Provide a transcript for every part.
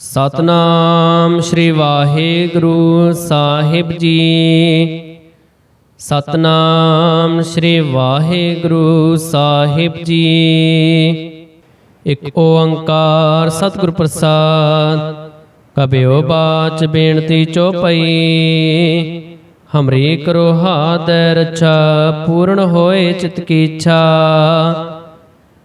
ਸਤਨਾਮ ਸ੍ਰੀ ਵਾਹਿਗੁਰੂ ਸਾਹਿਬ ਜੀ। ਸਤਨਾਮ ਸ੍ਰੀ ਵਾਹਿਗੁਰੂ ਸਾਹਿਬ ਜੀ। ਇੱਕ ਓੰਕਾਰ ਸਤਿਗੁਰ ਪ੍ਰਸਾਦ, ਕਬਿਓ ਬਾਚ ਬੇਨਤੀ ਚੋਪਈ ਹਮਰੀ ਕਰੋ ਹਾਦੈ ਰੱਛਾ, ਪੂਰਨ ਹੋਏ ਚਿਤ ਕੀ ਇੱਛਾ।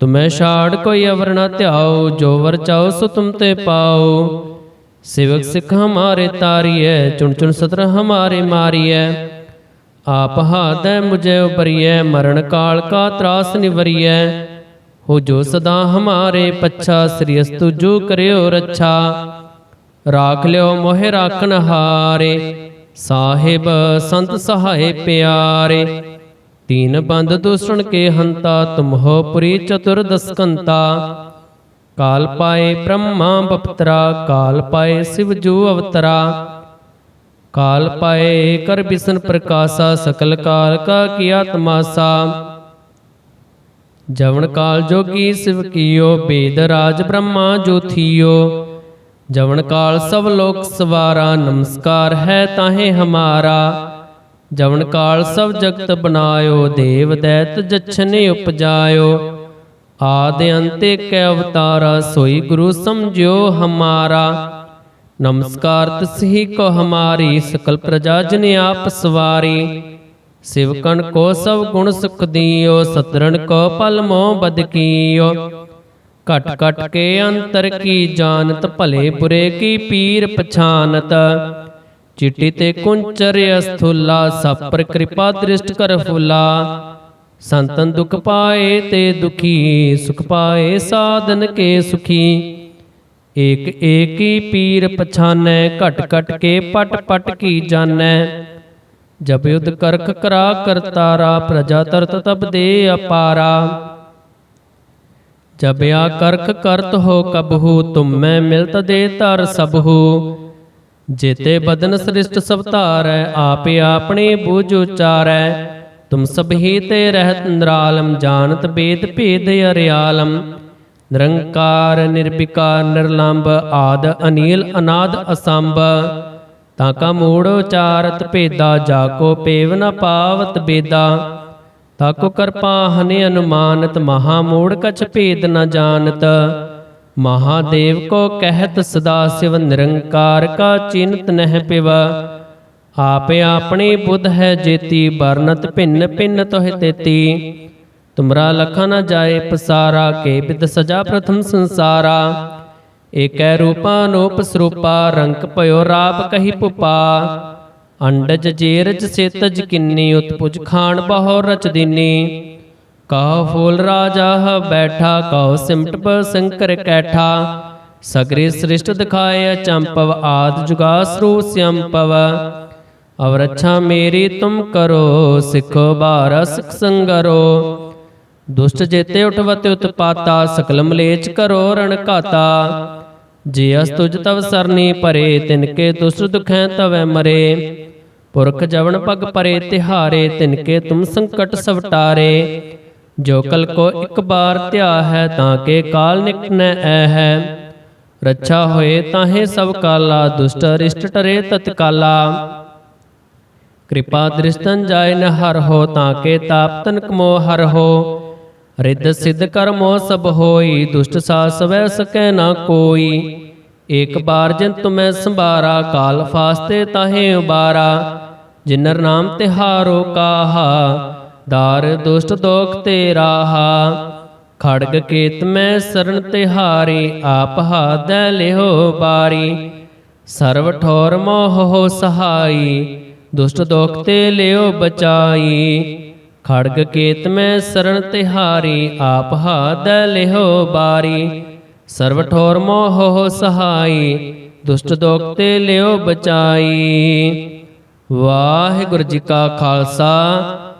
ਤੁਮੈ ਛਾੜ ਕੋਈ ਅਵਰ ਨ ਧਿਆਓ, ਜੋ ਵਰ ਚਾਓ ਸੋ ਤੁਮ ਤੇ ਪਾਓ। ਸੇਵਕ ਸਿੱਖ ਹਮਾਰੇ ਤਾਰੀਐ, ਚੁਣ ਚੁਣ ਸਤਰ ਹਮਾਰੇ ਮਾਰੀਐ। ਆਪ ਹਾਦੈ ਮੁਝੇ ਉਬਰੀਐ ਮਰਨ ਕਾਲ ਕਾ ਤਰਾਸ ਨਿਵਰੀਐ। ਹੋ ਜੋ ਸਦਾ ਹਮਾਰੇ ਪੱਛਾ, ਸ੍ਰੀ ਅਸਤੁ ਜੋ ਕਰਿਓ ਰੱਛਾ। ਰਾਖ ਲਿਓ ਮੋਹਿ ਰਾਖਨ ਹਾਰੇ ਸਾਹਿਬ ਸੰਤ ਸਹਾਏ ਪਿਆਰੇ। ਤੀਨ ਬੰਦ ਦੂਸਣ ਕੇ ਹੰਤਾ, ਤੁਮ ਪੁਰੀ ਚਤੁਰ ਦਸਕੰਤਾ ਕਾਲ ਪਾਏ ਬ੍ਰਹਮਾ ਬਪਤਰਾ, ਕਾਲ ਪਾਏ ਸਿਵ ਜੂ ਅਵਤਰਾ। ਕਾਲ ਪਾਏ ਕਰ ਬਿਸਨ ਪ੍ਰਕਾਸ਼ਾ, ਸਕਲ ਕਾਲ ਕਾ ਕੀਆ ਤਮਾਸਾ ਜਵਨ ਕਾਲ ਜੋਗੀ ਸਿਵ ਕੀਓ, ਬੇਦ ਰਾਜ ਬ੍ਰਹਮਾ ਜੋਥੀਓ ਜਵਨ ਕਾਲ ਸਭ ਲੋਕ ਸਵਾਰਾ, ਨਮਸਕਾਰ ਹੈ ਤਾਹੇ ਹਮਾਰਾ। ਜਵਨ ਕਾਲ ਸਭ ਜਗਤ ਬਨਾਇਓ ਦੇਵ ਦੈਤ ਜਛਨੇ ਉਪਜਾਇਓ। ਆਦ ਅੰਤੇ ਕੈ ਅਵਤਾਰਾ ਸੋਈ ਗੁਰੂ ਸਮਝਿਓ ਹਮਾਰਾ। ਨਮਸਕਾਰ ਤਸਹੀ ਕੋ ਹਮਾਰੀ ਸਕਲ ਪ੍ਰਜਾ ਜਨ ਆਪ ਸਵਾਰੀ। ਸਿਵਕਣ ਕੋ ਸਭ ਗੁਣ ਸੁਖ ਦੀਓ ਸਤਰਣ ਕੋ ਪਲ ਮੋ ਬਦ ਕੀਓ। ਘਟ ਘਟ ਕੇ ਅੰਤਰ ਕੀ ਜਾਣਤ ਭਲੇ ਬੁਰੇ ਕੀ ਪੀਰ ਪਛਾਨਤ। ਚਿੱਟੀ ਤੇ ਕੁੰਚਰ ਅਸਥੁਲਾ ਸਪਰ ਕਿਰਪਾ ਦ੍ਰਿਸ਼ਟ ਕਰ ਫੁਲਾ ਸੰਤਨ ਦੁਖ ਪਾਏ ਤੇ ਦੁਖੀ ਸੁਖ ਪਾਏ ਸਾਧਨ ਕੇ ਸੁਖੀ ਏਕ ਏਕੀ ਪੀਰ ਪਛਾਨੈ ਘਟ ਘਟ ਕੇ ਪਟ ਪਟ ਕੀ ਜਾਣੈ ਜਬ ਯੁਧ ਕਰਖ ਕਰਾ ਕਰਤਾਰਾ ਪ੍ਰਜਾ ਤਰਤ ਤਬ ਦੇ ਅਪਾਰਾ ਜਬ ਆ ਕਰਖ ਕਰਤ ਹੋ ਕਬਹੂ ਤੁਮੈ ਮਿਲਤ ਦੇ ਧਰ ਸਬਹੂ ਜੇਤੇ ਬਦਨ ਸ੍ਰਿਸ਼ਟ ਸਭ ਧਾਰੈ, ਆਪੇ ਆਪਣੇ ਬੂਝ ਉਚਾਰੈ। ਤੁਮ ਸਭ ਹੀ ਤੇ ਰਹਿਤ ਨਿਰਾਲਮ, ਜਾਣਤ ਬੇਦ ਭੇਦ ਅਰਿਆਲਮ। ਨਿਰੰਕਾਰ ਨਿਰਭਿਕਾਰ ਨਿਰਲੰਭ ਆਦ, ਅਨੀਲ, ਅਨਾਦ, ਅਸੰਭ। ਤਾਂ ਕਾ ਮੂੜ ਉਚਾਰਤ ਭੇਦਾ, ਜਾ ਕੋ ਪੇਵ ਨ ਪਾਵਤ ਬੇਦਾ। ਤਾਕੋ ਕਰਪਾ ਹਨੇ ਅਨੁਮਾਨਤ, ਮਹਾ ਮੂੜ ਕਛ ਭੇਦ ਨ ਜਾਣਤ। ਮਹਾਦੇਵ ਕੋ ਕਹਿਤ ਸਦਾ ਸਿਵ ਨਿਰੰਕਾਰ ਕਾ ਚਿੰਤ ਨਹਿ ਪਿਵ। ਆਪੇ ਆਪਣੀ ਬੁੱਧ ਹੈ ਜੇਤੀ, ਵਰਨਤ ਭਿੰਨ ਭਿੰਨ ਤੋਹਿ ਤੇਤੀ। ਤੁਮਰਾ ਲਖਾ ਨ ਜਾਏ ਪਸਾਰਾ, ਕੇ ਬਿਦ ਸਜਾ ਪ੍ਰਥਮ ਸੰਸਾਰਾ। ਏਕੈ ਰੂਪਾ ਅਨੂਪ ਸਰੂਪਾ, ਰੰਕ ਭਇਓ ਰਾਪ ਕਹੀ ਪੁਪਾ। ਅੰਡਜ ਜੇਰਜ ਸੇਤਜ ਕਿੰਨੀ, ਉਤਪੁਜ ਖਾਣ ਬਹੁ ਰਚ ਦੀਨੀ। ਕਹੋ ਫੂਲ ਰਾਜਾ ਬੈਠਾ ਕਹੋ ਸਿਮਟ ਪ ਸੰਕਰ ਕੈਠਾ। ਸਗਰੇ ਸ੍ਰਿਸ਼ਟ ਦਿਖਾਏ ਅਚੰਪਵ ਆਦ ਜੁਗਾਸ ਸਿਅੰਪਵ ਅਵ ਰੱਛਾ ਮੇਰੀ ਤੁਮ ਕਰੋ, ਸਿਖੋ ਬਾਰ ਸਿਖ ਸੰਗਰੋ। ਦੁਸ਼ਟ ਜੇਤੇ ਉਠਵਤ ਉਤਪਾਤਾ, ਸਕਲ ਮਲੇਚ ਕਰੋ ਰਣ ਘਾਤਾ। ਜੇ ਅਸ ਤੁਜ ਤਵ ਸਰਨੀ ਪਰੇ, ਤਿਨ ਕੇ ਦੁਸ਼ਟ ਦੁਖੈ ਤਵੈ ਮਰੇ। ਪੁਰਖ ਜਵਨ ਪਗ ਪਰੇ, ਤਿਹਾਰੇ ਤਿਨ ਕੇ ਤੁਮ ਸੰਕਟ ਸਵਟਾਰੇ। ਜੋ ਕਲ ਕੋ ਇੱਕ ਬਾਰ ਧਿਆ ਹੈ ਤਾਂ ਕੇ ਕਾਲ ਨਿਕਨੈ ਐ ਹੈ ਰੱਛਾ ਹੋਏ ਤਾਹੇ ਸਭ ਕਾਲਾ, ਦੁਸ਼ਟ ਅਰਿਸ਼ਟ ਟਰੇ ਤਤਕਾਲਾ ਕਿਰਪਾ ਦ੍ਰਿਸ਼ਟਨ ਜਾਇ ਨ ਹਰ ਹੋ ਤਾਂ ਕੇ ਤਾਪ ਤਨਕ ਮੋ ਹਰ ਹੋ। ਰਿੱਧ ਸਿੱਧ ਕਰਮੋ ਸਭ ਹੋਈ, ਦੁਸ਼ਟ ਸਾ ਸਵੈ ਸਕੈ ਨਾ ਕੋਈ। ਏਕ ਬਾਰ ਜਨ ਤੁਮੈ ਸੰਭਾਰਾ, ਕਾਲ ਫਾਸਤੇ ਤਾਹੇ ਉਬਾਰਾ। ਜਿਨਰ ਨਾਮ ਤਿਹਾਰੋ ਕਾਹਾ। ਦਾਰ ਦੁਸ਼ਟ ਦੋਖ ਤੇ ਰਾਹਾ ਖੜਗ ਕੇਤ ਮੈਂ ਸਰਨ ਤਿਹਾਰੀ, ਆਪ ਹਾਦੈ ਲਿਹੋ ਬਾਰੀ। ਸਰਵ ਠੋਰ ਮੋਹ ਹੋ ਸਹਾਈ, ਦੁਸ਼ਟ ਦੋਖ ਤੇ ਲਿਓ ਬਚਾਈ। ਖੜਗ ਕੇਤ ਮੈਂ ਸਰਣ ਤਿਹਾਰੀ, ਆਪ ਹਾਦੈ ਲਿਹੋ ਬਾਰੀ। ਸਰਵ ਠੋਰ ਮੋਹ ਹੋ ਸਹਾਈ, ਦੁਸ਼ਟ ਦੋਖ ਤੇ ਲਿਓ ਬਚਾਈ। ਵਾਹਿਗੁਰੂ ਜੀ ਕਾ ਖਾਲਸਾ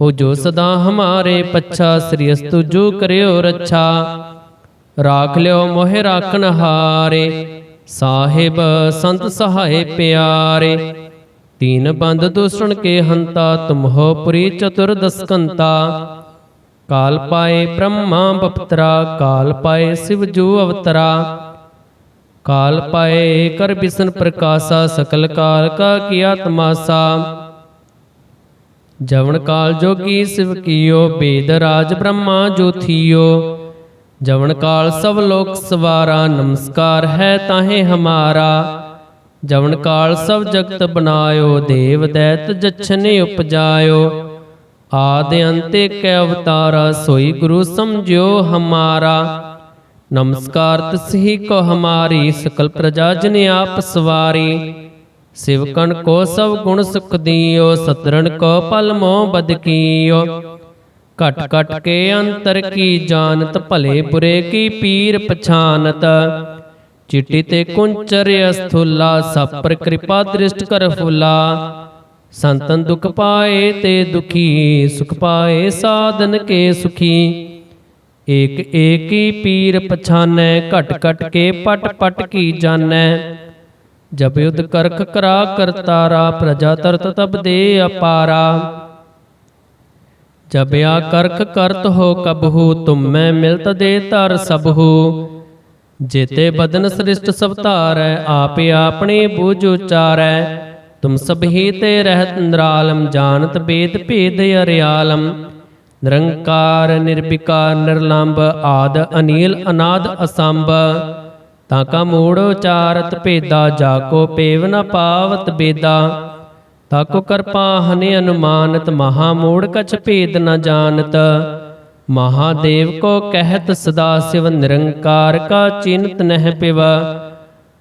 ਹੋ ਜੋ ਸਦਾ ਹਮਾਰੇ ਪੱਛਾ, ਸ੍ਰੀ ਅਸਤੁ ਜੋ ਕਰਿਓ ਰੱਛਾ। ਰਾਖ ਲਿਓ ਮੋਹਿ ਰਾਖਨ ਹਾਰੇ, ਸਾਹਿਬ ਸੰਤ ਸਹਾਏ ਪਿਆਰੇ। ਤੀਨ ਬੰਦ ਦੁਸ਼ਣ ਕੇ ਹੰਤਾ, ਤੁਮ ਹੋ ਪੁਰੀ ਚਤੁਰ ਦਸਕੰਤਾ। ਕਾਲ ਪਾਏ ਬ੍ਰਹਮਾ ਬਪਤਰਾ, ਕਾਲ ਪਾਏ ਸਿਵ ਜੋ ਅਵਤਰਾ। ਕਾਲ ਪਾਏ ਕਰ ਬਿਸਨ ਪ੍ਰਕਾਸ਼ਾ, ਸਕਲ ਕਾਲ ਕਾ ਕੀਆ ਤਮਾਸਾ ਜਵਨ ਕਾਲ ਜੋਗੀ ਸਿਵ ਕੀਓ ਬੇਦ ਰਾਜ ਬ੍ਰਹਮਾ ਜੋਥੀਓ ਜਵਨ ਕਾਲ ਸਭ ਲੋਕ ਸਵਾਰਾ ਨਮਸਕਾਰ ਹੈ ਤਾਹੇ ਹਮਾਰਾ। ਜਵਨ ਕਾਲ ਸਭ ਜਗਤ ਬਨਾਇਓ ਦੇਵ ਦੈਤ ਜਛਨੇ ਉਪਜਾਇਓ। ਆਦ ਅੰਤ ਕੈ ਅਵਤਾਰਾ ਸੋਈ ਗੁਰੂ ਸਮਝਿਓ ਹਮਾਰਾ। ਨਮਸਕਾਰ ਤਸਹੀ ਕੋ ਹਮਾਰੀ ਸਕਲ ਪ੍ਰਜਾ ਜਨ ਆਪ ਸਵਾਰੀ। ਸਿਵਕਣ ਕੋ ਸਭ ਗੁਣ ਸੁਖ ਦੀਓ, ਸਤਰਣ ਕੋ ਪਲ ਮੋ ਬਦ ਕੀਓ। ਘਟ ਘਟ ਕੇ ਅੰਤਰ ਕੀ ਜਾਣਤ, ਭਲੇ ਬੁਰੇ ਕੀ ਪੀਰ ਪਛਾਨਤ। ਚਿੱਟੀ ਤੇ ਕੁੰਚਰ ਅਸਥੁਲਾ ਸਭ ਕਿਰਪਾ ਦ੍ਰਿਸ਼ਟ ਕਰ ਫੁਲਾ। ਸੰਤਨ ਦੁਖ ਪਾਏ ਤੇ ਦੁਖੀ, ਸੁਖ ਪਾਏ ਸਾਧਨ ਕੇ ਸੁਖੀ। ਏਕ ਏਕੀ ਪੀਰ ਪਛਾਨੈ, ਘਟ ਘਟ ਕੇ ਪਟ ਪਟ ਕੀ ਜਾਣੈ। ਜਬ ਯੁਧ ਕਰਖ ਕਰਾ ਕਰਤਾਰਾ ਪ੍ਰਜਾ ਤਰਤ ਤਬ ਦੇ ਅਪਾਰਾ। ਜਬ ਆ ਕਰਖ ਕਰਤ ਹੋ ਕਬਹੂ, ਤੁਮ ਮਿਲਤ ਦੇ ਤਰ ਸਬਹੂ। ਜੇਤੇ ਬਦਨ ਸ੍ਰਿਸ਼ਟ ਸਭ ਧਾਰੈ, ਆਪੇ ਆਪਣੇ ਬੂਝ ਉਚਾਰੈ। ਤੁਮ ਸਭੀ ਤੇ ਰਹਿਤ ਨਿਰਾਲਮ, ਜਾਣਤ ਬੇਦ ਭੇਦ ਅਰਿਆਲਮ। ਨਿਰੰਕਾਰ, ਨਿਰਭਿਕਾਰ ਨਿਰਲੰਭ ਆਦ, ਅਨੀਲ, ਅਨਾਦ, ਅਸੰਭ। ਤਾਂ ਕਾ ਮੂੜ ਉਚਾਰਤ ਭੇਦਾ, ਜਾ ਕੋ ਪੇਵ ਨ ਪਾਵਤ ਬੇਦਾ। ਤਾ ਕੋ ਕਰਪਾ ਹਨਿ ਅਨੁਮਾਨਤ, ਮਹਾ ਮੂੜ ਕਛ ਭੇਦ ਨ ਜਾਣਤ। ਮਹਾਦੇਵ ਕੋ ਕਹਿਤ ਸਦਾ ਸਿਵ ਨਿਰੰਕਾਰ ਕਾ ਚਿੰਤ ਨਹਿ ਪਿਵਾ।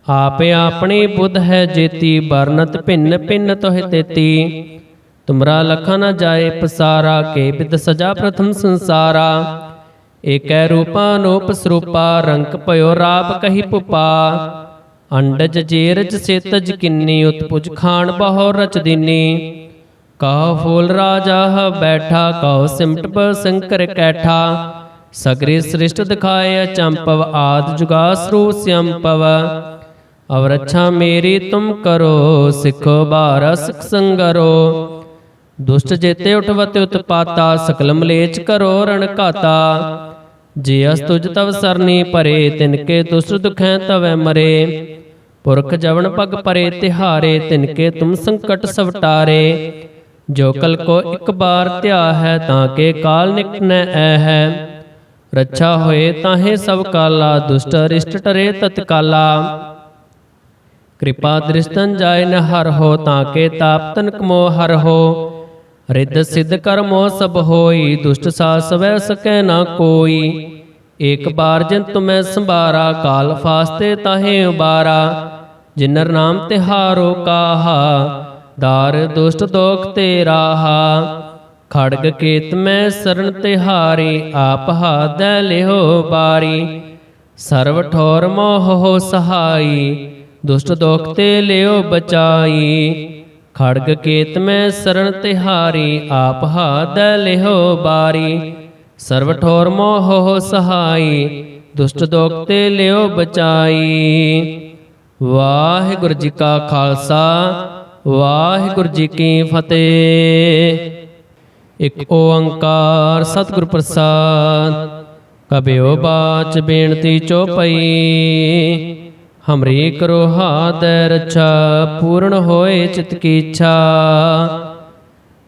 ਆਪੇ ਆਪਣੇ ਬੁੱਧ ਹੈ ਜੇਤੀ ਬਰਨਤ ਭਿੰਨ ਭਿੰਨ ਤੋਹਿ ਤੇਤੀ। ਤੁਮਰਾ ਲਖਾ ਨ ਜਾਏ ਪਸਾਰਾ, ਕੇ ਬਿਦ ਸਜਾ ਪ੍ਰਥਮ ਸੰਸਾਰਾ। ਏਕੈ ਰੂਪਾ ਅਨੂਪ ਸਰੂਪਾ ਰੰਕ ਭਇਓ ਰਾਪ ਕਹੀ ਪੁਪਾ। ਅੰਡਜ ਜੇਰਜ ਸੇਤਜ ਕਿੰਨੀ, ਉਤਪੁਜ ਖਾਨ ਬਹੁ ਰਚ ਦੀਨੀ। ਕਹੋ ਫੂਲ ਰਾਜਾ ਬੈਠਾ, ਕਹੋ ਸਿਮਟ ਪ ਸੰਕਰ ਕੈਠਾ। ਸਗਰੇ ਸ੍ਰਿਸ਼ਟ ਦਿਖਾਏ ਅਚੰਪਵ ਆਦ ਜੁਗਾਸਰੂ ਸਿਅੰਪਵ ਅਵਰ ਅੱਛਾ ਮੇਰੀ ਤੁਮ ਕਰੋ, ਸਿੱਖੋ ਬਾਰ ਸਿਖ ਸੰਗਰੋ। ਦੁਸ਼ਟ ਜੇਤੇ ਉਠਵਤ ਉਤਪਾਤਾ ਸਕਲ ਮਲੇਚ ਕਰੋ ਰਣ ਘਾਤਾ। ਜੇ ਅਸ ਤੁਜ ਤਵ ਸਰਨੀ ਭਰੇ, ਤਿਨ ਕੇ ਦੁਸ਼ਟ ਦੁਖੈ ਤਵੈ ਮਰੇ। ਪੁਰਖ ਜਵਨ ਪਗ ਪਰੇ, ਤਿਹਾਰੇ, ਤਿਨ ਕੇ ਤੁਮ ਸੰਕਟ ਸਵਟਾਰੇ ਜੋ ਕਲ ਕੋ ਇੱਕ ਬਾਰ ਧਿਆ ਹੈ, ਤਾਂ ਕੇ ਕਾਲ ਨਿਕਨੈ ਐ ਹੈ। ਰੱਛਾ ਹੋਏ ਤਾਹੇ ਸਭ ਕਾਲਾ, ਦੁਸ਼ਟ ਅਰਿਸ਼ਟ ਟਰੇ ਤਤਕਾਲਾ। ਕਿਰਪਾ ਦ੍ਰਿਸ਼ਟਨ ਜਾਏ ਨ ਹਰ ਹੋ, ਤਾਂ ਕੇ ਤਾਪ ਤਨਕ ਮੋ ਹਰ ਹੋ। ਰਿੱਧ ਸਿੱਧ ਕਰਮੋ ਸਭ ਹੋਈ, ਦੁਸ਼ਟ ਸਾ ਸਵੈ ਸਕੈ ਨਾ ਕੋਈ। ਏਕ ਬਾਰ ਜਿਨ ਤੁਮੈ ਸੰਭਾਰਾ, ਕਾਲ ਫਾਸਤੇ ਤਾਹੇ ਉਬਾਰਾ, ਜਿਨਰ ਨਾਮ ਤਿਹਾਰੋ ਕਾਹਾ, ਦਾਰ ਦੁਸ਼ਟ ਦੋਖ ਤੇ ਰਾਹਾ। ਖੜਗ ਕੇਤ ਮੈਂ ਸਰਣ ਤਿਹਾਰੀ ਆਪ ਹਾਦੈ ਲਿਹੋ ਬਾਰੀ। ਸਰਵ ਠੋਰ ਮੋਹ ਹੋ ਸਹਾਈ, ਦੁਸ਼ਟ ਦੋਖ ਤੇ ਲਿਓ ਬਚਾਈ। ਖੜਗ ਕੇਤ ਮੈਂ ਸਰਨ ਤਿਹਾਰੀ ਆਪ ਹਾਦੈ ਲਿਹੋ ਬਾਰੀ। ਸਰਵ ਠੋਰ ਮੋਹ ਸਹਾਈ, ਦੁਸ਼ਟ ਦੋਖ ਤੇ ਲਿਓ ਬਚਾਈ। ਵਾਹਿਗੁਰੂ ਜੀ ਕਾ ਖਾਲਸਾ, ਵਾਹਿਗੁਰੂ ਜੀ ਕੀ ਫਤਿਹ। ਇੱਕ ਓੰਕਾਰ ਸਤਿਗੁਰ ਪ੍ਰਸਾਦ, ਕਬਿਓ ਬਾਚ ਬੇਨਤੀ ਚੋਪਈ। ਹਮਰੀ ਕਰੋ ਹਾਥ ਰੱਛਾ, ਪੂਰਨ ਹੋਏ ਚਿਤ ਕੀ ਇੱਛਾ।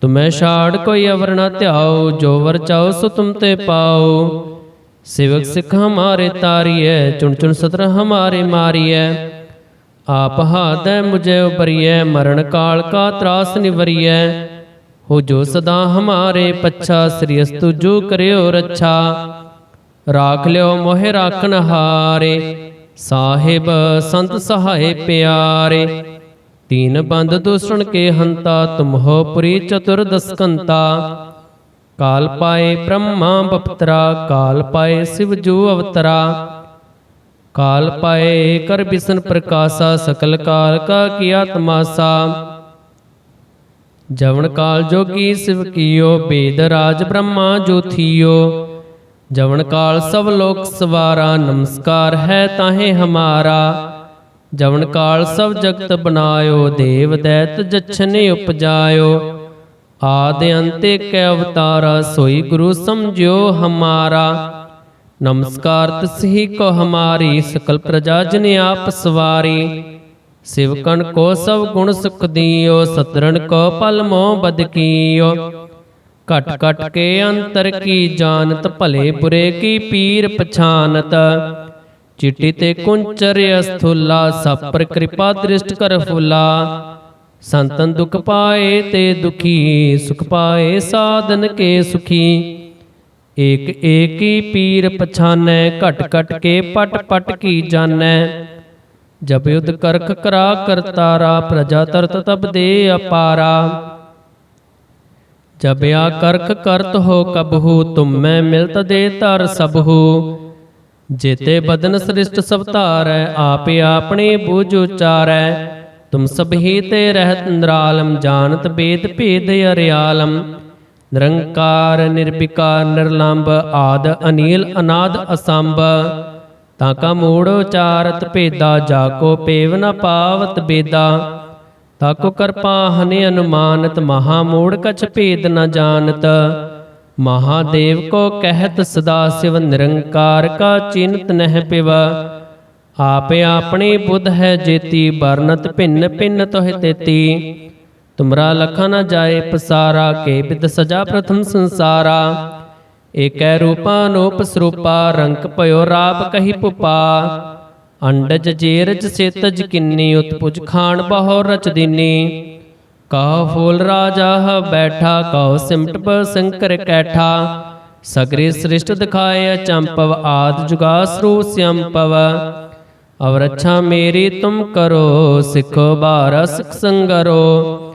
ਤੁਮੈ ਛਾੜ ਕੋਈ ਅਵਰ ਨ ਧਿਆਓ, ਜੋ ਵਰ ਚਾਓ ਸੋ ਤੁਮ ਤੇ ਪਾਓ। ਸੇਵਕ ਸਿੱਖ ਹਮਾਰੇ ਤਾਰੀਐ, ਚੁਣ ਚੁਣ ਸਤਰ ਹਮਾਰੇ ਮਾਰੀਐ। ਆਪ ਹਾਦੈ ਮੁਝੇ ਉਬਰੀਐ ਮਰਨ ਕਾਲ ਕਾ ਤਰਾਸ ਨਿਵਰੀਐ। ਹੋ ਜੋ ਸਦਾ ਹਮਾਰੇ ਪੱਛਾ, ਸ੍ਰੀ ਅਸਤੁ ਜੋ ਕਰਿਓ ਰੱਛਾ। ਰਾਖ ਲਿਓ ਮੋਹਿ ਰਾਖਨ ਹਾਰੇ ਸਾਹਿਬ ਸੰਤ ਸਹਾਏ ਪਿਆਰੇ। ਤੀਨ ਬੰਦ ਦੂਸਣ ਕੇ ਹੰਤਾ, ਤੁਮ ਹੋ ਪੁਰੀ ਚਤੁਰ ਦਸਕੰਤਾ ਕਾਲ ਪਾਏ ਬ੍ਰਹਮਾ ਬਪਤਰਾ, ਕਾਲ ਪਾਏ ਸਿਵ ਜੋ ਅਵਤਰਾ। ਕਾਲ ਪਾਏ ਕਰ ਬਿਸਨ ਪ੍ਰਕਾਸ਼ਾ, ਸਕਲ ਕਾਲ ਕਾ ਕੀਆ ਤਮਾਸਾ ਜਵਨ ਕਾਲ ਜੋਗੀ ਸਿਵ ਕੀਓ, ਬੇਦ ਰਾਜ ਬ੍ਰਹਮਾ ਜੋਥੀਓ ਜਵਨ ਕਾਲ ਸਭ ਲੋਕ ਸਵਾਰਾ, ਨਮਸਕਾਰ ਹੈ ਤਾਹੇ ਹਮਾਰਾ। ਜਵਨ ਕਾਲ ਸਭ ਜਗਤ ਬਨਾਇਓ ਦੇਵ ਦੈਤ ਜਛਨੇ ਉਪਜਾਇਓ। ਆਦ ਅੰਤ ਕੈ ਅਵਤਾਰਾ, ਸੋਈ ਗੁਰੂ ਸਮਝਿਓ ਹਮਾਰਾ। ਨਮਸਕਾਰ ਤਸਹੀ ਕੋ ਹਮਾਰੀ, ਸਕਲ ਪ੍ਰਜਾ ਜਨ ਆਪ ਸਵਾਰੀ। ਸਿਵਕਣ ਕੋ ਸਭ ਗੁਣ ਸੁਖ ਦੀਓ, ਸਤਰਣ ਕੋ ਪਲ ਮੋ ਬਦ ਘਟ ਘਟ ਕੇ ਅੰਤਰ ਕੀ ਜਾਣਤ, ਭਲੇ ਬੁਰੇ ਕੀ ਪੀਰ ਪਛਾਨਤ। ਚਿੱਟੀ ਤੇ ਕੁੰਚਰ ਅਸਥੁਲਾ ਸਪਰ ਕਿਰਪਾ ਦ੍ਰਿਸ਼ਟ ਕਰ ਫੁਲਾ। ਸੰਤਨ ਦੁਖ ਪਾਏ ਤੇ ਦੁਖੀ ਸੁਖ ਪਾਏ ਸਾਧਨ ਕੇ ਸੁਖੀ। ਏਕ ਏਕੀ ਪੀਰ ਪਛਾਨੈ ਘਟ ਘਟ ਕੇ ਪਟ ਪਟ ਕੀ ਜਾਣੈ। ਜਬ ਯੁਧ ਕਰਖ ਕਰਾ ਕਰਤਾਰਾ ਪ੍ਰਜਾ ਤਰਤ ਤਬ ਦੇ ਅਪਾਰਾ। ਜਬ ਆ ਕਰਖ ਕਰਤ ਹੋ ਕਬਹੂ ਤੁਮ ਮੈਂ ਮਿਲਤ ਦੇ ਧਰ ਸਭੂ ਜੇਤੇ ਬਦਨ ਸ੍ਰਿਸ਼ਟ ਸਭ ਧਾਰੈ, ਆਪੇ ਆਪਣੇ ਬੂਝ ਉਚਾਰੈ। ਤੁਮ ਸਭ ਤੇ ਰਹਿਤ ਨਿਰਾਲਮ, ਜਾਣਤ ਬੇਦ ਭੇਦ ਅਰਿਆਲਮ। ਨਿਰੰਕਾਰ, ਨਿਰਭਿਕਾਰ ਨਿਰਲੰਭ ਆਦ, ਅਨੀਲ, ਅਨਾਦ, ਅਸੰਭ। ਤਾਂ ਕਾ ਮੂੜ ਉਚਾਰਤ ਭੇਦਾ, ਜਾ ਕੋ ਪੇਵ ਨ ਪਾਵਤ ਬੇਦਾ। ਤਾਕੋ ਕਰਪਾ ਹਨੇ ਅਨੁਮਾਨਤ, ਮਹਾ ਮੂੜ ਕਛ ਭੇਦ ਨ ਜਾਣਤ। ਮਹਾਦੇਵ ਕੋ ਕਹਿਤ ਸਦਾ ਸਿਵ ਨਿਰੰਕਾਰ ਕਾ ਚਿੰਤ ਨਹਿ ਪਿਵ। ਆਪੇ ਆਪਣੀ ਬੁੱਧ ਹੈ ਜੇਤੀ, ਵਰਨਤ ਭਿੰਨ ਭਿੰਨ ਤੋਹਿ ਤੇਤੀ। ਤੁਮਰਾ ਲਖਾ ਨ ਜਾਏ ਪਸਾਰਾ, ਕੇ ਬਿਦ ਸਜਾ ਪ੍ਰਥਮ ਸੰਸਾਰਾ। ਏਕੈ ਰੂਪਾ ਅਨੂਪ ਸਰੂਪਾ ਰੰਕ ਭਇਓ ਰਾਪ ਕਹੀ ਪੁਪਾ। ਅੰਡਜ ਜੇਰਜ ਸੇਤਜ ਕਿੰਨੀ, ਉਤਪੁਜ ਖਾਣ ਬਹੁ ਰਚ ਦੀਨੀ। ਕਹੋ ਫੂਲ ਰਾਜਾ ਬੈਠਾ ਕਹੋ ਸਿਮਟ ਪ ਸੰਕਰ ਕੈਠਾ। ਸਗਰੇ ਸ੍ਰਿਸ਼ਟ ਦਿਖਾਏ ਅਚੰਪਵ ਆਦ ਜੁਗਾ ਸਰੂ ਸਿਅੰਪਵ ਅਵਰ ਮੇਰੀ ਤੁਮ ਕਰੋ, ਸਿੱਖੋ ਬਾਰ ਸਿਖ ਸੰਗਰੋ।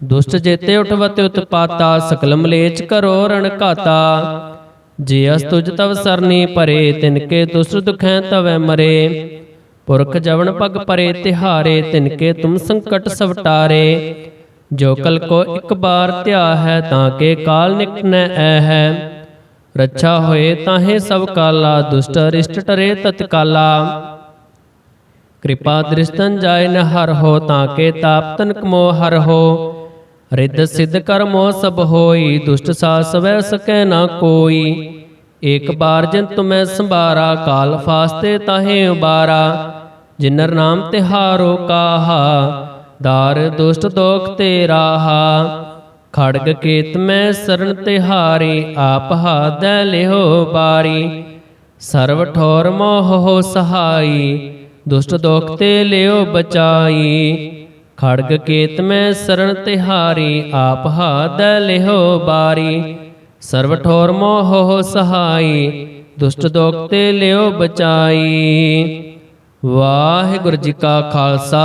ਦੁਸ਼ਟ ਜੇਤੇ ਉਠਵਤ ਉਤਪਾਤਾ, ਸਕਲ ਮਲੇਚ ਕਰੋ ਰਣ ਘਾਤਾ। ਜੇ ਅਸ ਤੁਜ ਤਵ ਸਰਨੀ ਭਰੇ ਤਿਨ ਕੇ ਦੁਸ਼ਟ ਦੁਖੈ ਤਵੈ ਮਰੇ। ਪੁਰਖ ਜਵਨ ਪਗ ਪਰੇ, ਤਿਹਾਰੇ, ਤਿਨ ਕੇ ਤੁਮ ਸੰਕਟ ਸਵਟਾਰੇ। ਜੋ ਕਲ ਕੋ ਇੱਕ ਬਾਰ ਧਿਆ ਹੈ ਤਾਂ ਕੇ ਕਾਲ ਨਿਕਟਨੈ ਐ ਹੈ। ਰੱਛਾ ਹੋਏ ਤਾਹੇ ਸਭ ਕਾਲਾ, ਦੁਸ਼ਟ ਅਰਿਸ਼ਟ ਟਰੇ ਤਤਕਾਲਾ ਕਿਰਪਾ ਦ੍ਰਿਸ਼ਟਨ ਜਾਏ ਨ ਹਰ ਹੋ ਤਾਂ ਕੇ ਤਾਪ ਤਨਕ ਮੋ ਹਰ ਹੋ। ਰਿੱਧ ਸਿੱਧ ਕਰਮੋ ਸਭ ਹੋਈ, ਦੁਸ਼ਟ ਸਾ ਸਵੈ ਸਕੈ ਨਾ ਕੋਈ। ਏਕ ਬਾਰ ਜਿਨ ਤੁਮੈ ਸੰਭਾਰਾ, ਕਾਲ ਫਾਸਤੇ ਤਾਹੇ ਉਬਾਰਾ। ਜਿਨਰ ਨਾਮ ਤਿਹਾਰੋ ਕਾਹਾ। ਦਾਰ ਦੁਸ਼ਟ ਦੋਖ ਤੇ ਰਾਹਾ ਖੜਗ ਕੇਤ ਮੈਂ ਸਰਨ ਤਿਹਾਰੀ, ਆਪ ਹਾਦੈ ਲਿਹੋ ਬਾਰੀ। ਸਰਵ ਠੋਰ ਮੋਹ ਹੋ ਸਹਾਈ, ਦੁਸ਼ਟ ਦੋਖ ਤੇ ਲਿਓ ਬਚਾਈ। ਖੜਗ ਕੇਤ ਮੈਂ ਸਰਨ ਤਿਹਾਰੀ, ਆਪ ਹਾਦੈ ਲਿਹੋ ਬਾਰੀ। ਸਰਵ ਠੋਰ ਮੋਹ ਹੋ ਸਹਾਈ, ਦੁਸ਼ਟ ਦੋਖ ਤੇ ਲਿਓ ਬਚਾਈ। ਵਾਹਿਗੁਰੂ ਜੀ ਕਾ ਖਾਲਸਾ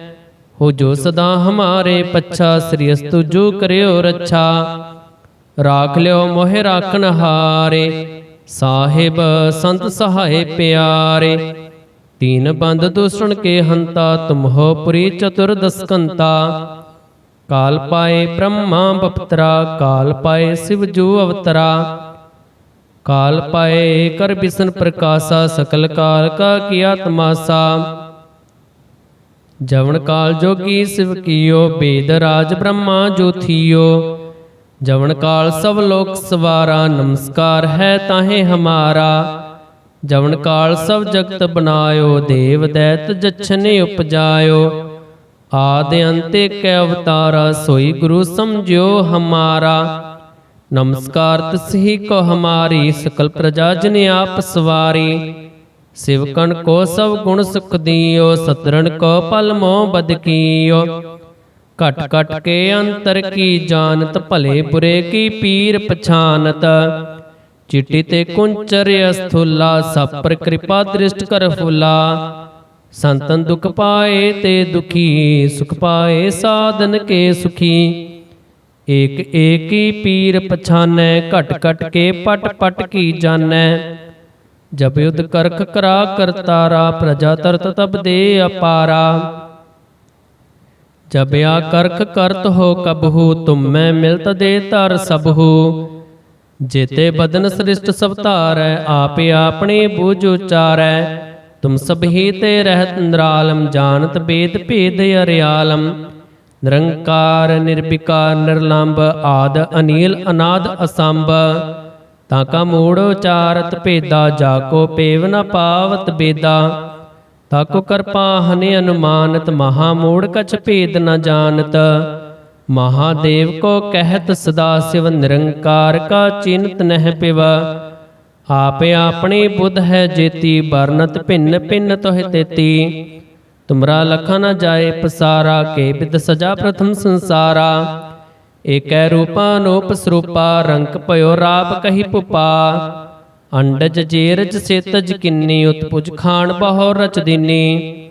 ਹੋ ਜੋ ਸਦਾ ਹਮਾਰੇ ਪੱਛਾ, ਸ੍ਰੀ ਅਸਤੁ ਜੋ ਕਰਿਓ ਰੱਛਾ। ਰਾਖ ਲਿਓ ਮੋਹਿ ਰਾਖਣ ਹਾਰੇ, ਸਾਹਿਬ ਸੰਤ ਸਹਾਏ ਪਿਆਰੇ। ਤੀਨ ਬੰਦ ਦੂਸਣ ਕੇ ਹੰਤਾ, ਤੁਮ ਹੋ ਪੁਰੀ ਚਤੁਰ ਦਸਕੰਤਾ ਕਾਲ ਪਾਏ ਬ੍ਰਹਮਾ ਬਪਤਰਾ, ਕਾਲ ਪਾਏ ਸਿਵ ਜੂ ਅਵਤਰਾ। ਕਾਲ ਪਾਏ ਕਰ ਬਿਸਨ ਪ੍ਰਕਾਸ਼ਾ, ਸਕਲ ਕਾਲ ਕਾ ਕੀਆ ਤਮਾਸਾ ਜਵਨ ਕਾਲ ਜੋਗੀ ਸਿਵ ਕੀਓ ਬੇਦ ਰਾਜ ਬ੍ਰਹਮਾ ਜੋਥੀਓ ਜਵਨ ਕਾਲ ਸਭ ਲੋਕ ਸਵਾਰਾ, ਨਮਸਕਾਰ ਹੈ ਤਾਹੇ ਹਮਾਰਾ। ਜਵਨ ਕਾਲ ਸਭ ਜਗਤ ਬਨਾਇਓ, ਦੇਵ ਦੈਤ ਜਛਨੇ ਉਪਜਾਇਓ। ਆਦ ਅੰਤੇ ਕੈ ਅਵਤਾਰਾ, ਸੋਈ ਗੁਰੂ ਸਮਝਿਓ ਹਮਾਰਾ। ਨਮਸਕਾਰ ਤਸਹੀ ਕੋ ਹਮਾਰੀ, ਸਕਲ ਪ੍ਰਜਾ ਜਨ ਆਪ ਸਵਾਰੀ। ਸਿਵਕਣ ਕੋ ਸਭ ਗੁਣ ਸੁਖ ਦੀਓ, ਸਤਰਣ ਕੋ ਪਲ ਮੋ ਬਦਕੀਓ ਘਟ ਘਟ ਕੇ ਅੰਤਰ ਕੀ ਜਾਣਤ, ਭਲੇ ਬੁਰੇ ਕੀ ਪੀਰ ਪਛਾਨਤ। ਚਿੱਟੀ ਤੇ ਕੁੰਚਰ ਅਸਥੁਲਾ, ਸਪਰ ਕਿਰਪਾ ਦ੍ਰਿਸ਼ਟ ਕਰ ਫੁਲਾ। ਸੰਤਨ ਦੁਖ ਪਾਏ ਤੇ ਦੁਖੀ, ਸੁਖ ਪਾਏ ਸਾਧਨ ਕੇ ਸੁਖੀ। ਏਕ ਏਕੀ ਪੀਰ ਪਛਾਨੈ, ਘਟ ਘਟ ਕੇ ਪਟ ਪਟ ਕੀ ਜਾਣੈ। ਜਬ ਯੁਧ ਕਰਖ ਕਰਾ ਕਰਤਾਰਾ ਪ੍ਰਜਾ ਤਰਤ ਤਬ ਦੇ ਅਪਾਰਾ। ਜਬ ਆ ਕਰਖ ਕਰਤ ਹੋ ਕਬਹੂ, ਤੁਮ ਮਿਲਤ ਦੇ ਧਰ ਸਬਹੂ। ਜੇਤੇ ਬਦਨ ਸ੍ਰਿਸ਼ਟ ਸਭ ਧਾਰੈ, ਆਪੇ ਆਪਣੇ ਬੂਝ ਉਚਾਰੈ। ਤੁਮ ਸਭ ਤੇ ਰਹਿਤ ਨਿਰਾਲਮ, ਜਾਣਤ ਬੇਦ ਭੇਦ ਅਰਿਆਲਮ। ਨਿਰੰਕਾਰ ਨਿਰਵਿਕਾਰ ਨਿਰਲੰਭ ਆਦ ਅਨੀਲ ਅਨਾਦ ਅਸੰਭ। ਤਾਂ ਕਾ ਮੂੜ ਉਚਾਰਤ ਭੇਦਾ, ਜਾ ਕੋ ਪੇਵ ਨ ਪਾਵਤ ਬੇਦਾ। ਤਾਕੋ ਕਰਪਾ ਹਨੇ ਅਨੁਮਾਨਤ, ਮਹਾ ਮੂੜ ਕਛ ਭੇਦ ਨ ਜਾਣਤ। ਮਹਾਦੇਵ ਕੋ ਕਹਿਤ ਸਦਾ ਸਿਵ ਨਿਰੰਕਾਰ ਕਾ ਚਿੰਤ ਨਹਿ ਪਿਵ। ਆਪੇ ਆਪਣੇ ਬੁੱਧ ਹੈ ਜੇਤੀ, ਵਰਨਤ ਭਿੰਨ ਭਿੰਨ ਤੋਹਿ ਤੇਤੀ। ਤੁਮਰਾ ਲਖਾ ਨ ਜਾਏ ਪਸਾਰਾ, ਕੇ ਬਿਦ ਸਜਾ ਪ੍ਰਥਮ ਸੰਸਾਰਾ। ਏਕੈ ਰੂਪਾ ਅਨੂਪ ਸਰੂਪਾ ਰੰਕ ਭਇਓ ਰਾਪ ਕਹੀ ਪੁਪਾ। ਅੰਡਜ ਜੇਰਜ ਸੇਤਜ ਕਿੰਨੀ, ਉਤਪੁਜ ਖਾਨ ਬਹੁ ਰਚ ਦੀਨੀ।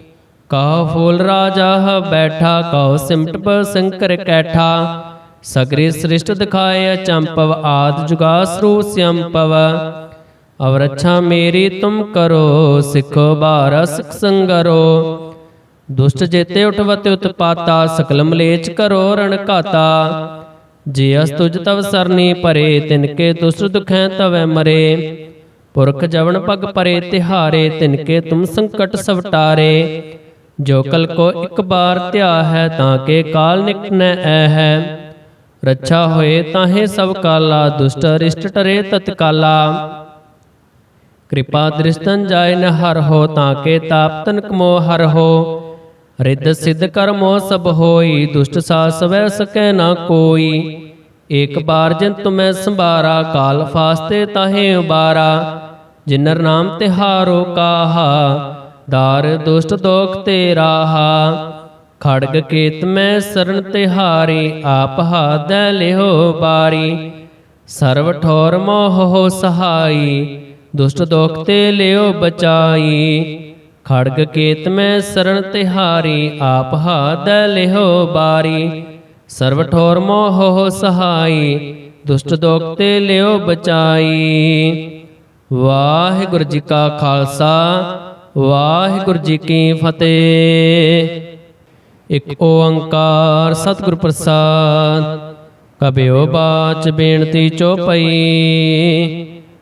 ਕਹੋ ਫੂਲ ਰਾਜਾ ਹ ਬੈਠਾ ਕਹੋ ਸਿਮਟ ਪ ਸੰਕਰ ਕੈਠਾ। ਸਗਰੇ ਸ੍ਰਿਸ਼ਟ ਦਿਖਾਏ ਅਚੰਪਵ ਆਦ ਜੁਗਾ ਸਰੂ ਸਿਅੰਪਵ ਅਵਰ ਅੱਛਾ ਮੇਰੀ ਤੁਮ ਕਰੋ, ਸਿੱਖੋ ਬਾਰ ਸਿਖ ਸੰਗਰੋ। ਦੁਸ਼ਟ ਜੇਤੇ ਉਠਵਤ ਉਤਪਾਤਾ ਸਕਲ ਮਲੇਚ ਕਰੋ ਰਣ ਘਾਤਾ। ਜੇ ਅਸ ਤੁਜ ਤਵ ਸਰਨੀ ਭਰੇ ਤਿਨ ਕੇ ਦੁਸ਼ਟ ਦੁਖੈ ਤਵੈ ਮਰੇ। ਪੁਰਖ ਜਵਨ ਪਗ ਪਰੇ ਤਿਹਾਰੇ ਤਿਨ ਕੇ ਤੁਮ ਸੰਕਟ ਸਵਟਾਰੇ। ਜੋ ਕਲ ਕੋ ਇੱਕ ਬਾਰ ਧਿਆ ਹੈ ਤਾਂ ਕੇ ਕਾਲ ਨਿਕਨੈ ਐ ਹੈ। ਰੱਛਾ ਹੋਏ ਤਾਹੇ ਸਭ ਕਾਲਾ ਦੁਸ਼ਟ ਅਰਿਸ਼ਟ ਟਰੇ ਤਤਕਾਲਾ ਕਿਰਪਾ ਦ੍ਰਿਸ਼ਟਨ ਜਾਏ ਨ ਹਰ ਹੋ ਤਾਂ ਕੇ ਤਾਪ ਤਨਕ ਹਰ ਹੋ। ਰਿੱਧ ਸਿੱਧ ਕਰਮੋ ਸਭ ਹੋਈ, ਦੁਸ਼ਟ ਸਾ ਸਕੈ ਨਾ ਕੋਈ। ਏਕ ਬਾਰ ਜਿਨ ਤੁਮੈ ਸੰਭਾਰਾ, ਕਾਲ ਫਾਸਤੇ ਤਾਹੇ ਉਬਾਰਾ। ਜਿਨਰ ਨਾਮ ਤਿਹਾਰੋ ਕਾਹਾ, ਦਾਰ ਦੁਸ਼ਟ ਦੋਖ ਤੇ ਰਾਹਾ ਖੜਗ ਕੇਤ ਮੈਂ ਸਰਨ ਤਿਹਾਰੀ, ਆਪ ਹਾਦੈ ਲਿਹੋ ਬਾਰੀ। ਸਰਵ ਠੋਰ ਮੋਹ ਹੋ ਸਹਾਈ, ਦੁਸ਼ਟ ਦੋਖ ਤੇ ਲਿਓ ਬਚਾਈ। ਖੜਗ ਕੇਤ ਮੈਂ ਸਰਨ ਤਿਹਾਰੀ, ਆਪ ਹਾਦੈ ਲਿਹੋ ਬਾਰੀ। ਸਰਵ ਠੋਰ ਮੋਹ ਸਹਾਈ, ਦੁਸ਼ਟ ਦੋਖ ਤੇ ਲਿਓ ਬਚਾਈ। ਵਾਹਿਗੁਰੂ ਜੀ ਕਾ ਖਾਲਸਾ, ਵਾਹਿਗੁਰੂ ਜੀ ਕੀ ਫਤਿਹ। ਇਕ ਓੰਕਾਰ ਸਤਿਗੁਰ ਪ੍ਰਸਾਦ, ਕਬਿਓ ਬਾਚ ਬੇਨਤੀ ਚੋਪਈ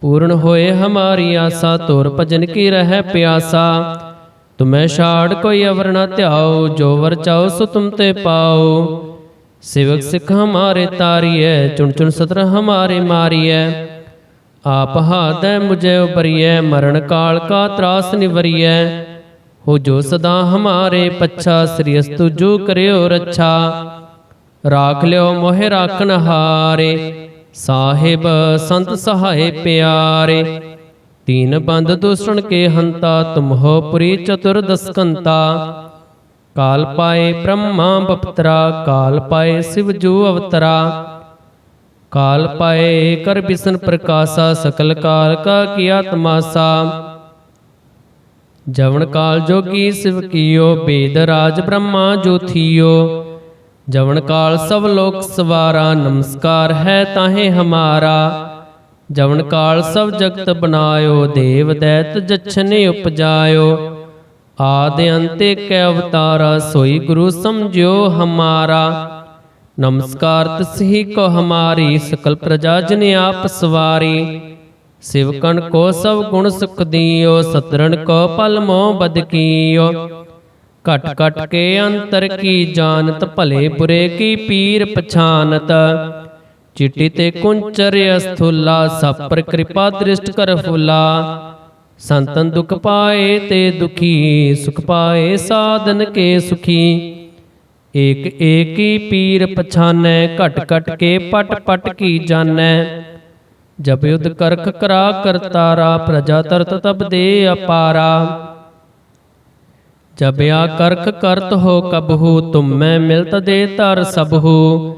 ਪੂਰਨ ਹੋਏ ਹਮਾਰੀ ਆਸਾ, ਤੋਰ ਭਜਨ ਕੀ ਰਹਿ ਪਿਆਸਾ। ਤੁਮੈ ਛਾੜ ਕੋਈ ਅਵਰ ਨ ਧਿਆਓ, ਜੋ ਵਰ ਚਾਓ ਸੋ ਤੁਮ ਤੇ ਪਾਓ। ਸੇਵਕ ਸਿੱਖ ਹਮਾਰੇ ਤਾਰੀਐ, ਚੁਣ ਚੁਣ ਸਤਰ ਹਮਾਰੇ ਮਾਰੀਐ। ਆਪ ਹਾਦੈ ਮੁਝੇ ਉਬਰੀਐ ਮਰਨ ਕਾਲ ਕਾ ਤਰਾਸ ਨਿਵਰੀਐ। ਹੋ ਜੋ ਸਦਾ ਹਮਾਰੇ ਪੱਛਾ, ਸ੍ਰੀ ਅਸਤੁ ਜੋ ਕਰਿਓ ਰੱਛਾ। ਰਾਖ ਲਿਓ ਮੋਹਿ ਰਾਖਨ ਹਾਰੇ। ਸਾਹਿਬ, ਸੰਤ ਸਹਾਏ ਪਿਆਰੇ, ਤੀਨ ਬੰਦ ਦੂਸਣ ਕੇ ਹੰਤਾ, ਤੁਮ ਪੁਰੀ ਚਤੁਰ ਦਸਕੰਤਾ। ਕਾਲ ਪਾਏ ਬ੍ਰਹਮਾ ਬਪਤਰਾ, ਕਾਲ ਪਾਏ ਸਿਵ ਜੋ ਅਵਤਰਾ। ਕਾਲ ਪਾਏ ਕਰ ਬਿਸਨ ਪ੍ਰਕਾਸ਼ਾ, ਸਕਲ ਕਾਲ ਕਾ ਕੀਆ ਤਮਾਸਾ ਜਵਨ ਕਾਲ ਜੋਗੀ ਸਿਵ ਕੀਓ, ਬੇਦ ਰਾਜ ਬ੍ਰਹਮਾ ਜੋਥੀਓ ਜਵਨ ਕਾਲ ਸਭ ਲੋਕ ਸਵਾਰਾ, ਨਮਸਕਾਰ ਹੈ ਤਾਹੇ ਹਮਾਰਾ। ਜਵਨ ਕਾਲ ਸਭ ਜਗਤ ਬਨਾਇਓ ਦੇਵ ਦੈਤ ਜਛਨੇ ਉਪਜਾਇਓ। ਆਦ ਅੰਤੇ ਕੈ ਅਵਤਾਰਾ, ਸੋਈ ਗੁਰੂ ਸਮਝਿਓ ਹਮਾਰਾ। ਨਮਸਕਾਰ ਤਸਹੀ ਕੋ ਹਮਾਰੀ, ਸਕਲ ਪ੍ਰਜਾ ਜਨ ਆਪ ਸਵਾਰੀ। ਸਿਵਕਣ ਕੋ ਸਭ ਗੁਣ ਸੁਖ ਦਿਓ, ਸਤਰਣ ਕੋ ਪਲ ਮੋਹ ਬਦਕੀਓ ਘਟ ਘਟ ਕੇ ਅੰਤਰ ਕੀ ਜਾਣਤ ਭਲੇ ਬੁਰੇ ਕੀ ਪੀਰ ਪਛਾਨਤ ਚਿੱਟੀ ਤੇ ਕੁੰਚਰ ਅਸਥੁਲਾ ਸਪਰ ਕਿਰਪਾ ਦ੍ਰਿਸ਼ਟ ਕਰ ਫੁਲਾ ਸੰਤਨ ਦੁਖ ਪਾਏ ਤੇ ਦੁਖੀ ਸੁਖ ਪਾਏ ਸਾਧਨ ਕੇ ਸੁਖੀ ਏਕ ਏਕੀ ਪੀਰ ਪਛਾਨੈ ਘਟ ਘਟ ਕੇ ਪਟ ਪਟ ਕੀ ਜਾਣੈ ਜਬ ਯੁਧ ਕਰਖ ਕਰਾ ਕਰਤਾਰਾ ਪ੍ਰਜਾ ਤਰਤ ਤਬ ਦੇ ਅਪਾਰਾ ਜਬ ਆ ਕਰਤ ਹੋ ਕਬਹੂ, ਤੁਮ ਮਿਲਤ ਦੇ ਧਰ ਸਬਹੂ।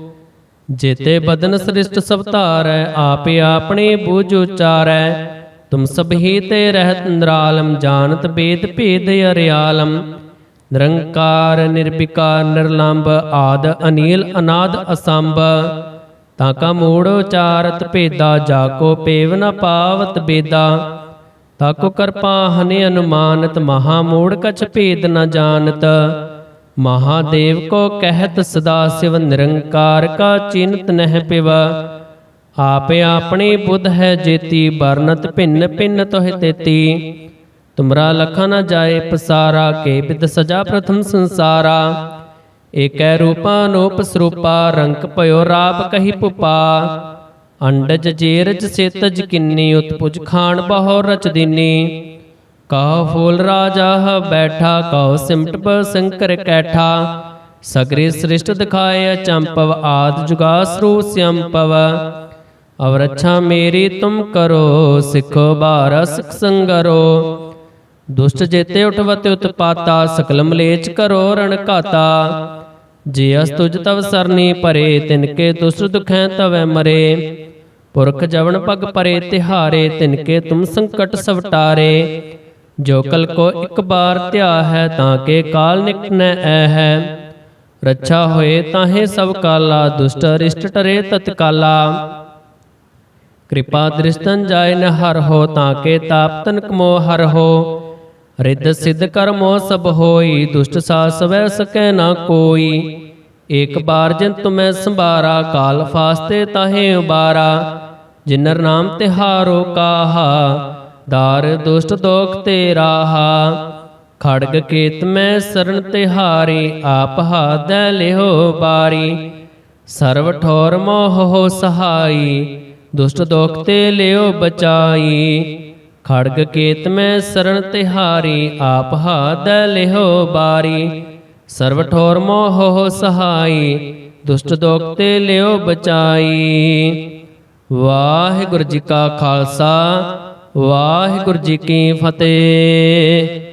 ਜੇਤੇ ਬਦਨ ਸ੍ਰਿਸ਼ਟ ਸਭ ਧਾਰੈ ਆਪੇ ਆਪਣੇ ਬੂਝ ਉਚਾਰੈ। ਤੁਮ ਸਭ ਤੇ ਰਹਿਤ ਨਿਰਾਲਮ, ਜਾਣਤ ਬੇਦ ਭੇਦ ਅਰਿਆਲਮ। ਨਿਰੰਕਾਰ ਨਿਰਵਿਕਾਰ ਨਿਰਲੰਭ ਆਦ, ਅਨੀਲ, ਅਨਾਦ, ਅਸੰਭ। ਤਾਂ ਕਾ ਮੂੜ ਉਚਾਰਤ ਭੇਦਾ, ਜਾ ਕੋ ਪੇਵ ਨ ਪਾਵਤ ਬੇਦਾ। ਤਾਕੋ ਕਰਪਾ ਹਨੇ ਅਨੁਮਾਨਤ ਮਹਾ ਮੂੜ ਕਛ ਭੇਦ ਨ ਜਾਣਤ। ਮਹਾਦੇਵ ਕੋ ਕਹਿਤ ਸਦਾ ਸਿਵ ਨਿਰੰਕਾਰ ਕਾ ਚਿੰਤ ਨਹਿ ਪਿਵ। ਆਪੇ ਆਪਣੀ ਬੁੱਧ ਹੈ ਜੇਤੀ ਵਰਨਤ ਭਿੰਨ ਭਿੰਨ ਤੋਹਿ ਤੇਤੀ। ਤੁਮਰਾ ਲਖਾ ਨ ਜਾਏ ਪਸਾਰਾ, ਕੇ ਬਿਦ ਸਜਾ ਪ੍ਰਥਮ ਸੰਸਾਰਾ। ਏਕੈ ਰੂਪਾ ਅਨੂਪ ਸਰੂਪਾ ਰੰਕ ਭਇਓ ਰਾਪ ਕਹੀ ਪੁਪਾ। ਅੰਡਜ ਜੇਰਜ ਸੇਤਜ ਕਿੰਨੀ, ਉਤਪੁਜ ਖਾਨ ਬਹੁ ਰਚ ਦੀਨੀ। ਕਹੋ ਫੂਲ ਰਾਜਾ ਬੈਠਾ ਕਹੋ ਸਿਮਟ ਪ ਸੰਕਰ ਕੈਠਾ। ਸਗਰੇ ਸ੍ਰਿਸ਼ਟ ਦਿਖਾਏ ਅਚੰਪਵ ਆਦ ਜੁਗਾ ਸਰੂ ਸਿਅੰਪਵ ਅਵਰ ਮੇਰੀ ਤੁਮ ਕਰੋ, ਸਿੱਖੋ ਬਾਰ ਸਿਖ ਸੰਗਰੋ। ਦੁਸ਼ਟ ਜੇਤੇ ਉਠਵਤ ਉਤਪਾਤਾ ਸਕਲ ਮਲੇਚ ਕਰੋ ਰਣ ਘਾਤਾ। ਜੇ ਅਸ ਤੁਜ ਤਵ ਸਰਨੀ ਪਰੇ ਤਿਨਕੇ ਦੁਸ਼ਟ ਦੁਖੈ ਤਵੈ ਮਰੇ। ਪੁਰਖ ਜਵਨ ਪਗ ਪਰੇ ਤਿਹਾਰੇ, ਤਿਨ ਤੁਮ ਸੰਕਟ ਸਵਟਾਰੇ ਜੋ ਕਲ ਕੋ ਇੱਕ ਬਾਰ ਧਿਆ ਹੈ, ਤਾਂ ਕੇ ਕਾਲ ਨਿਕਨੈ ਐ ਹੈ। ਰੱਛਾ ਹੋਏ ਤਾਹੇ ਸਭ ਕਾਲਾ, ਦੁਸ਼ਟ ਅਰਿਸ਼ਟ ਟਰੇ ਤਤਕਾਲਾ ਕਿਰਪਾ ਦ੍ਰਿਸ਼ਟਨ ਜਾਏ ਨ ਹਰ ਹੋ, ਤਾਂ ਕੇ ਤਾਪ ਤਨ ਕਮੋ ਹਰ ਹੋ। ਰਿੱਧ ਸਿੱਧ ਕਰਮੋ ਸਭ ਹੋਈ, ਦੁਸ਼ਟ ਸਾਸ ਵੈ ਸਕੈ ਨਾ ਕੋਈ। ਏਕ ਬਾਰ ਜਿਨ ਤੁਮੈ ਸੰਭਾਰਾ, ਕਾਲ ਫਾਸਤੇ ਤਾਹੇ ਉਬਾਰਾ, ਜਿਨਰ ਨਾਮ ਤਿਹਾਰੋ ਕਾਹਾ, ਦਾਰ ਦੁਸ਼ਟ ਦੋਖ ਤੇ ਰਾਹਾ। ਖੜਗ ਕੇਤ ਮੈਂ ਸਰਣ ਤਿਹਾਰੀ ਆਪ ਹਾਦੈ ਲਿਹੋ ਬਾਰੀ ਸਰਵ ਠੋਰ ਮੋਹ ਹੋ ਸਹਾਈ, ਦੁਸ਼ਟ ਦੋਖ ਤੇ ਲਿਓ ਬਚਾਈ। ਖੜਗ ਕੇਤ ਮੈਂ ਸਰਨ ਤਿਹਾਰੀ ਆਪ ਹਾਦੈ ਲਿਹੋ ਬਾਰੀ। ਸਰਵ ਠੋਰ ਮੋਹ ਹੋ ਸਹਾਈ, ਦੁਸ਼ਟ ਦੋਖ ਤੇ ਲਿਓ ਬਚਾਈ। ਵਾਹਿਗੁਰੂ ਜੀ ਕਾ ਖਾਲਸਾ, ਵਾਹਿਗੁਰੂ ਜੀ ਕੀ ਫਤਿਹ।